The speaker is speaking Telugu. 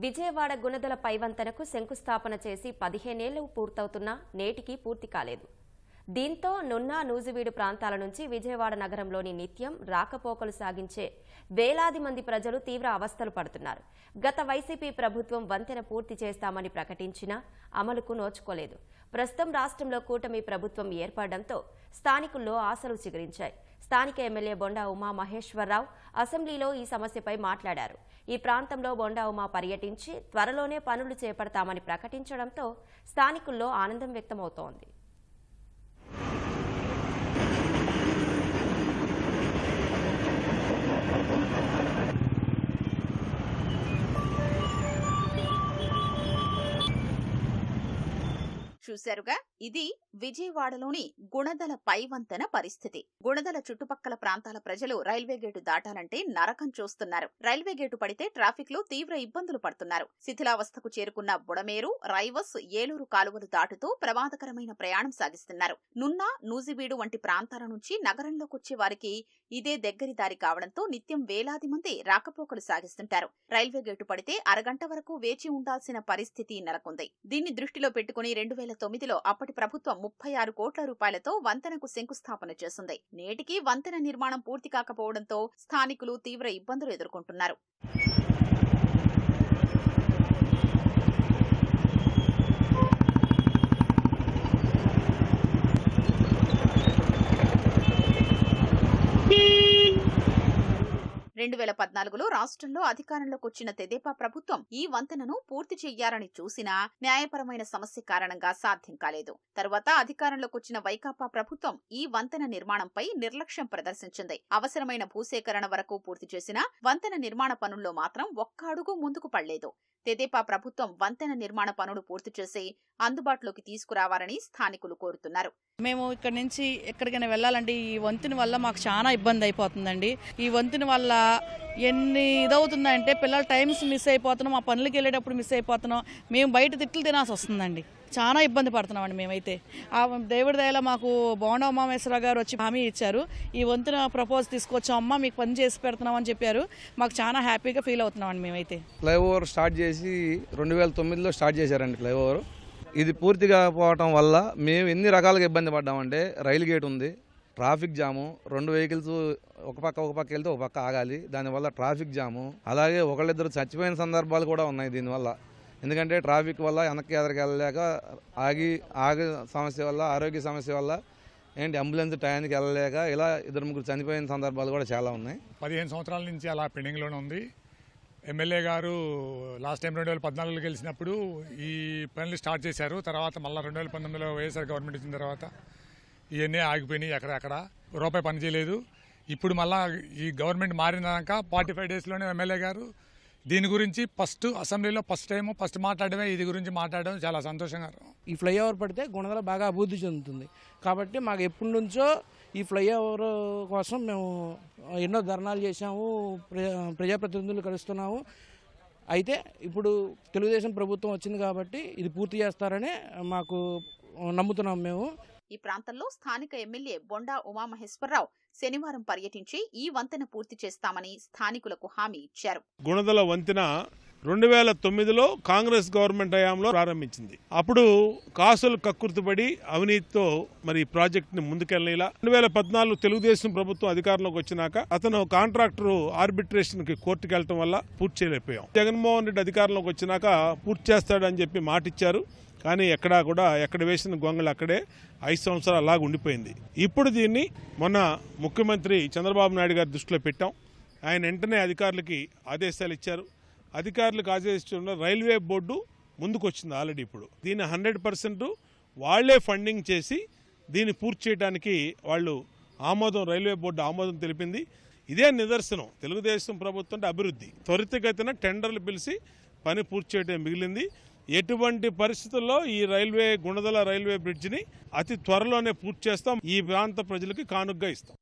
విజయవాడ గుణదల పైవంతెనకు శంకుస్థాపన చేసి పదిహేనేళ్ళు పూర్తవుతున్నా నేటికి పూర్తి కాలేదు. దీంతో నున్నా నూజివీడు ప్రాంతాల నుంచి విజయవాడ నగరంలోని నిత్యం రాకపోకలు సాగించే వేలాది మంది ప్రజలు తీవ్ర అవస్థలు పడుతున్నారు. గత వైసీపీ ప్రభుత్వం వంతెన పూర్తి చేస్తామని ప్రకటించినా అమలుకు నోచుకోలేదు. ప్రస్తుతం రాష్ట్రంలో కూటమి ప్రభుత్వం ఏర్పడడంతో స్థానికుల్లో ఆశలు చిగురించాయి. స్థానిక ఎమ్మెల్యే బొండా ఉమా మహేశ్వరరావు అసెంబ్లీలో ఈ సమస్యపై మాట్లాడారు. ఈ ప్రాంతంలో బొండా ఉమా పర్యటించి త్వరలోనే పనులు చేపడతామని ప్రకటించడంతో స్థానికుల్లో ఆనందం వ్యక్తమవుతోంది. చూశారుగా ఇది విజయవాడలోని గుణదల పైవంతెన పరిస్థితి. గుణదల చుట్టుపక్కల ప్రాంతాల ప్రజలు రైల్వే గేటు దాటాలంటే నరకం చూస్తున్నారు. రైల్వే గేటు పడితే ట్రాఫిక్లో తీవ్ర ఇబ్బందులు పడుతున్నారు. శిథిలావస్థకు చేరుకున్న బుడమేరు రైవస్ ఏలూరు కాలువలు దాటుతూ ప్రమాదకరమైన ప్రయాణం సాగిస్తున్నారు. నున్నా నూజివీడు వంటి ప్రాంతాల నుంచి నగరంలోకొచ్చే వారికి ఇదే దగ్గరి దారి కావడంతో నిత్యం వేలాది మంది రాకపోకలు సాగిస్తుంటారు. రైల్వే గేటు పడితే అరగంట వరకు వేచి ఉండాల్సిన పరిస్థితి నెలకొంది. దీన్ని దృష్టిలో పెట్టుకుని రెండు వేల తొమ్మిదిలో అప్పటి ప్రభుత్వం ముప్పై ఆరు కోట్ల రూపాయలతో వంతెనకు శంకుస్థాపన చేసింది. నేటికి వంతెన నిర్మాణం పూర్తి కాకపోవడంతో స్థానికులు తీవ్ర ఇబ్బందులు ఎదుర్కొంటున్నారు. రెండు వేల పద్నాలుగులో రాష్ట్రంలో అధికారంలోకి వచ్చిన తెదేపా ప్రభుత్వం ఈ వంతెనను పూర్తి చెయ్యాలని చూసినా న్యాయపరమైన సమస్య కారణంగా సాధ్యం కాలేదు. తరువాత అధికారంలోకి వచ్చిన వైకాపా ప్రభుత్వం ఈ వంతెన నిర్మాణంపై నిర్లక్ష్యం ప్రదర్శించింది. అవసరమైన భూసేకరణ వరకు పూర్తి చేసిన వంతెన నిర్మాణ పనుల్లో మాత్రం ఒక్క అడుగు ముందుకు పడలేదు. తెదేపా ప్రభుత్వం వంతెన నిర్మాణ పనులు పూర్తి చేసి అందుబాటులోకి తీసుకురావాలని స్థానికులు కోరుతున్నారు. మేము ఇక్కడ నుంచి ఎక్కడికైనా వెళ్ళాలంటే ఈ వంతుని వల్ల మాకు చాలా ఇబ్బంది అయిపోతుందండి. ఈ వంతుని వల్ల ఎన్ని ఇదవుతుందంటే పిల్లల టైమ్స్ మిస్ అయిపోతున్నాం మా పనులకి వెళ్ళేటప్పుడు మిస్ అయిపోతున్నాం. మేము బయట తిట్లు తినాల్సి వస్తుందండి. చాలా ఇబ్బంది పడుతున్నామండి మేమైతే. ఆ దేవుడి దయలో మాకు బోండా ఉమామేశ్వరరావు గారు వచ్చి హామీ ఇచ్చారు. ఈ వంతున ప్రపోజ్ తీసుకొచ్చాం. అమ్మ మీకు పని చేసి పెడుతున్నాం అని చెప్పారు. మాకు చాలా హ్యాపీగా ఫీల్ అవుతున్నామండి మేమైతే. ఫ్లైఓవర్ స్టార్ట్ చేసి రెండు వేల తొమ్మిదిలో స్టార్ట్ చేశారండి ఫ్లైఓవర్. ఇది పూర్తిగా పోవటం వల్ల మేము ఎన్ని రకాలుగా ఇబ్బంది పడ్డామంటే రైలు గేట్ ఉంది ట్రాఫిక్ జాము రెండు వెహికల్స్ ఒక పక్క ఒక పక్క వెళ్తే ఒక పక్క ఆగాలి. దానివల్ల ట్రాఫిక్ జాము. అలాగే ఒకళ్ళిద్దరు చచ్చిపోయిన సందర్భాలు కూడా ఉన్నాయి దీనివల్ల. ఎందుకంటే ట్రాఫిక్ వల్ల వెనక్కి ఎదరికెళ్ళలేక ఆగి ఆగి సమస్య వల్ల ఆరోగ్య సమస్య వల్ల ఏంటి అంబులెన్స్ టయానికి వెళ్ళలేక ఇలా ఇద్దరు ముగ్గురు చనిపోయిన సందర్భాలు కూడా చాలా ఉన్నాయి. పదిహేను సంవత్సరాల నుంచి అలా పెండింగ్లోనే ఉంది. ఎమ్మెల్యే గారు లాస్ట్ టైం రెండు వేల పద్నాలుగులో గెలిచినప్పుడు ఈ పనులు స్టార్ట్ చేశారు. తర్వాత మళ్ళీ రెండు వేల పంతొమ్మిదిలో వైఎస్ఆర్ గవర్నమెంట్ వచ్చిన తర్వాత ఇవన్నీ ఆగిపోయినాయి ఎక్కడెక్కడ రూపాయి పని చేయలేదు. ఇప్పుడు మళ్ళా ఈ గవర్నమెంట్ మారినాక ఫార్టీ ఫైవ్ డేస్లోనే ఎమ్మెల్యే గారు దీని గురించి ఫస్ట్ అసెంబ్లీలో ఫస్ట్ టైం ఫస్ట్ మాట్లాడమే ఇది గురించి మాట్లాడడం చాలా సంతోషంగా ఈ ఫ్లైఓవర్ పడితే గుణదల బాగా అభివృద్ధి చెందుతుంది. కాబట్టి మాకు ఎప్పటి నుంచో ఈ ఫ్లైఓవర్ కోసం మేము ఎన్నో ధర్నాలు చేశాము ప్రజాప్రతినిధులు కలుస్తున్నాము. అయితే ఇప్పుడు తెలుగుదేశం ప్రభుత్వం వచ్చింది కాబట్టి ఇది పూర్తి చేస్తారని మాకు నమ్ముతున్నాం మేము. ఈ ప్రాంతంలో స్థానిక ఎమ్మెల్యే బొండా ఉమామహేశ్వరరావు శనివారం పర్యటించి ఈ వంతెన పూర్తి చేస్తామని స్థానికులకు హామీ ఇచ్చారు. గుణదల వంతెన రెండు వేల తొమ్మిదిలో కాంగ్రెస్ గవర్నమెంట్ హయాంలో ప్రారంభించింది. అప్పుడు కాసులు కక్కుర్తిపడి అవినీతితో మరి ఈ ప్రాజెక్ట్ని ముందుకెళ్ళేలా రెండు వేల పద్నాలుగు తెలుగుదేశం ప్రభుత్వం అధికారంలోకి వచ్చినాక అతను కాంట్రాక్టర్ ఆర్బిట్రేషన్కి కోర్టుకు వెళ్ళటం వల్ల పూర్తి చేయలేకపోయాం. జగన్మోహన్ రెడ్డి అధికారంలోకి వచ్చినాక పూర్తి చేస్తాడని చెప్పి మాటిచ్చారు. కానీ ఎక్కడా కూడా ఎక్కడ వేసిన గొంగలు అక్కడే ఐదు సంవత్సరాలు అలాగ ఉండిపోయింది. ఇప్పుడు దీన్ని మొన్న ముఖ్యమంత్రి చంద్రబాబు నాయుడు గారి దృష్టిలో పెట్టాం. ఆయన వెంటనే అధికారులకి ఆదేశాలు ఇచ్చారు. అధికారులకు ఆదేశించడం రైల్వే బోర్డు ముందుకొచ్చింది ఆల్రెడీ ఇప్పుడు. దీన్ని హండ్రెడ్ పర్సెంట్ వాళ్ళే ఫండింగ్ చేసి దీన్ని పూర్తి చేయడానికి వాళ్ళు ఆమోదం రైల్వే బోర్డు ఆమోదం తెలిపింది. ఇదే నిదర్శనం. తెలుగుదేశం ప్రభుత్వం అంటే అభివృద్ధి. త్వరితగతిన టెండర్లు పిలిచి పని పూర్తి చేయడం మిగిలింది. ఎటువంటి పరిస్థితుల్లో ఈ రైల్వే గుణదల రైల్వే బ్రిడ్జిని అతి త్వరలోనే పూర్తి చేస్తాం. ఈ ప్రాంత ప్రజలకి కానుగ్గా ఇస్తాం.